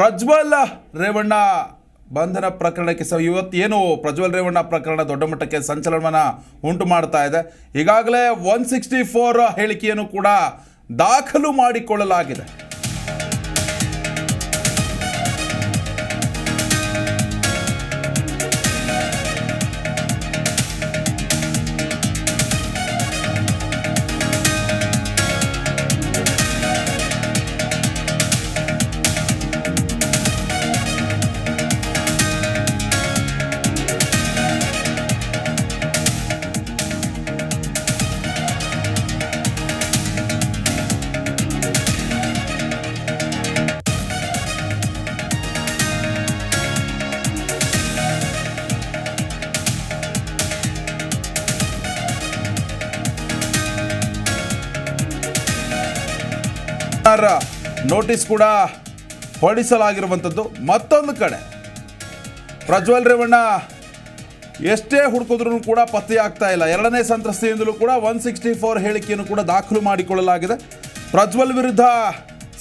ಪ್ರಜ್ವಲ್ ರೇವಣ್ಣ ಬಂಧನ ಪ್ರಕರಣಕ್ಕೆ ಸ ಇವತ್ತು ಏನು ಪ್ರಜ್ವಲ್ ರೇವಣ್ಣ ಪ್ರಕರಣ ದೊಡ್ಡ ಮಟ್ಟಕ್ಕೆ ಸಂಚಲನವನ್ನು ಉಂಟು ಮಾಡ್ತಾ ಇದೆ. ಈಗಾಗಲೇ ಒನ್ ಸಿಕ್ಸ್ಟಿ ಫೋರ್ ಹೇಳಿಕೆಯನ್ನು ಕೂಡ ದಾಖಲು ಮಾಡಿಕೊಳ್ಳಲಾಗಿದೆ. ನೋಟಿಸ್ ಕೂಡ ಹೊರಡಿಸಲಾಗಿರುವಂಥದ್ದು. ಮತ್ತೊಂದು ಕಡೆ, ಪ್ರಜ್ವಲ್ ರೇವಣ್ಣ ಎಷ್ಟೇ ಹುಡುಕಿದ್ರೂ ಕೂಡ ಪತ್ತೆಯಾಗ್ತಾ ಇಲ್ಲ. ಎರಡನೇ ಸಂತ್ರಸ್ತೆಯಿಂದಲೂ ಕೂಡ ಒನ್ ಸಿಕ್ಸ್ಟಿ ಫೋರ್ ಹೇಳಿಕೆಯನ್ನು ಕೂಡ ದಾಖಲು ಮಾಡಿಕೊಳ್ಳಲಾಗಿದೆ. ಪ್ರಜ್ವಲ್ ವಿರುದ್ಧ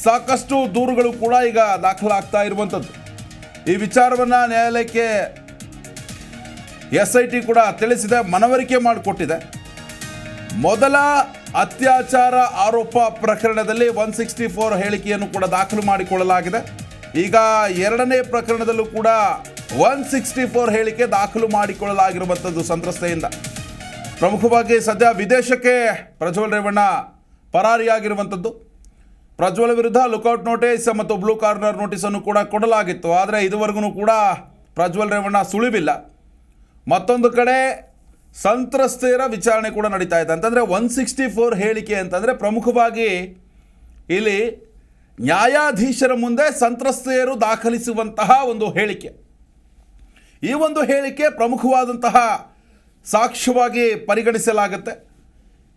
ಸಾಕಷ್ಟು ದೂರುಗಳು ಕೂಡ ಈಗ ದಾಖಲಾಗ್ತಾ ಇರುವಂಥದ್ದು. ಈ ವಿಚಾರವನ್ನು ನ್ಯಾಯಾಲಯಕ್ಕೆ ಎಸ್ ಐ ಟಿ ಕೂಡ ತಿಳಿಸಿದೆ, ಮನವರಿಕೆ ಮಾಡಿಕೊಟ್ಟಿದೆ. ಮೊದಲ ಅತ್ಯಾಚಾರ ಆರೋಪ ಪ್ರಕರಣದಲ್ಲಿ ಒನ್ ಸಿಕ್ಸ್ಟಿ ಫೋರ್ ಹೇಳಿಕೆಯನ್ನು ಕೂಡ ದಾಖಲು ಮಾಡಿಕೊಳ್ಳಲಾಗಿದೆ. ಈಗ ಎರಡನೇ ಪ್ರಕರಣದಲ್ಲೂ ಕೂಡ ಒನ್ ಸಿಕ್ಸ್ಟಿ ಫೋರ್ ಹೇಳಿಕೆ ದಾಖಲು ಮಾಡಿಕೊಳ್ಳಲಾಗಿರುವಂಥದ್ದು ಸಂತ್ರಸ್ತೆಯಿಂದ. ಪ್ರಮುಖವಾಗಿ ಸದ್ಯ ವಿದೇಶಕ್ಕೆ ಪ್ರಜ್ವಲ್ ರೇವಣ್ಣ ಪರಾರಿಯಾಗಿರುವಂಥದ್ದು. ಪ್ರಜ್ವಲ್ ವಿರುದ್ಧ ಲುಕೌಟ್ ನೋಟಿಸ್ ಮತ್ತು ಬ್ಲೂ ಕಾರ್ನರ್ ನೋಟಿಸನ್ನು ಕೂಡ ಕೊಡಲಾಗಿತ್ತು. ಆದರೆ ಇದುವರೆಗೂ ಕೂಡ ಪ್ರಜ್ವಲ್ ರೇವಣ್ಣ ಸುಳಿವಿಲ್ಲ. ಮತ್ತೊಂದು ಕಡೆ ಸಂತ್ರಸ್ತೆಯರ ವಿಚಾರಣೆ ಕೂಡ ನಡೀತಾ ಇದೆ. ಅಂತಂದರೆ ಒನ್ ಸಿಕ್ಸ್ಟಿ ಫೋರ್ ಹೇಳಿಕೆ ಅಂತಂದರೆ ಪ್ರಮುಖವಾಗಿ ಇಲ್ಲಿ ನ್ಯಾಯಾಧೀಶರ ಮುಂದೆ ಸಂತ್ರಸ್ತೆಯರು ದಾಖಲಿಸುವಂತಹ ಒಂದು ಹೇಳಿಕೆ. ಈ ಒಂದು ಹೇಳಿಕೆ ಪ್ರಮುಖವಾದಂತಹ ಸಾಕ್ಷ್ಯವಾಗಿ ಪರಿಗಣಿಸಲಾಗುತ್ತೆ.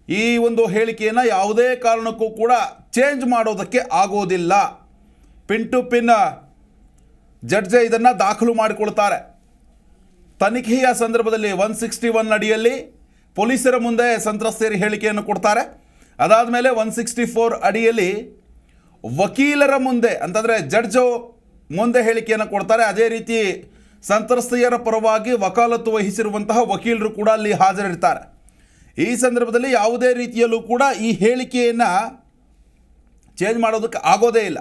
ಈ ಒಂದು ಹೇಳಿಕೆಯನ್ನು ಯಾವುದೇ ಕಾರಣಕ್ಕೂ ಕೂಡ ಚೇಂಜ್ ಮಾಡೋದಕ್ಕೆ ಆಗೋದಿಲ್ಲ. ಪಿನ್ ಟು ಪಿನ್ ಜಡ್ಜೆ ಇದನ್ನು ದಾಖಲು ಮಾಡಿಕೊಳ್ತಾರೆ. ತನಿಖೆಯ ಸಂದರ್ಭದಲ್ಲಿ ಒನ್ ಸಿಕ್ಸ್ಟಿ ಒನ್ ಅಡಿಯಲ್ಲಿ ಪೊಲೀಸರ ಮುಂದೆ ಸಂತ್ರಸ್ತೆಯರು ಹೇಳಿಕೆಯನ್ನು ಕೊಡ್ತಾರೆ. ಅದಾದ ಮೇಲೆ ಒನ್ ಸಿಕ್ಸ್ಟಿ ಫೋರ್ ಅಡಿಯಲ್ಲಿ ವಕೀಲರ ಮುಂದೆ, ಅಂತಂದರೆ ಜಡ್ಜು ಮುಂದೆ ಹೇಳಿಕೆಯನ್ನು ಕೊಡ್ತಾರೆ. ಅದೇ ರೀತಿ ಸಂತ್ರಸ್ತೆಯರ ಪರವಾಗಿ ವಕಾಲತ್ತು ವಹಿಸಿರುವಂತಹ ವಕೀಲರು ಕೂಡ ಅಲ್ಲಿ ಹಾಜರಿರ್ತಾರೆ. ಈ ಸಂದರ್ಭದಲ್ಲಿ ಯಾವುದೇ ರೀತಿಯಲ್ಲೂ ಕೂಡ ಈ ಹೇಳಿಕೆಯನ್ನು ಚೇಂಜ್ ಮಾಡೋದಕ್ಕೆ ಆಗೋದೇ ಇಲ್ಲ.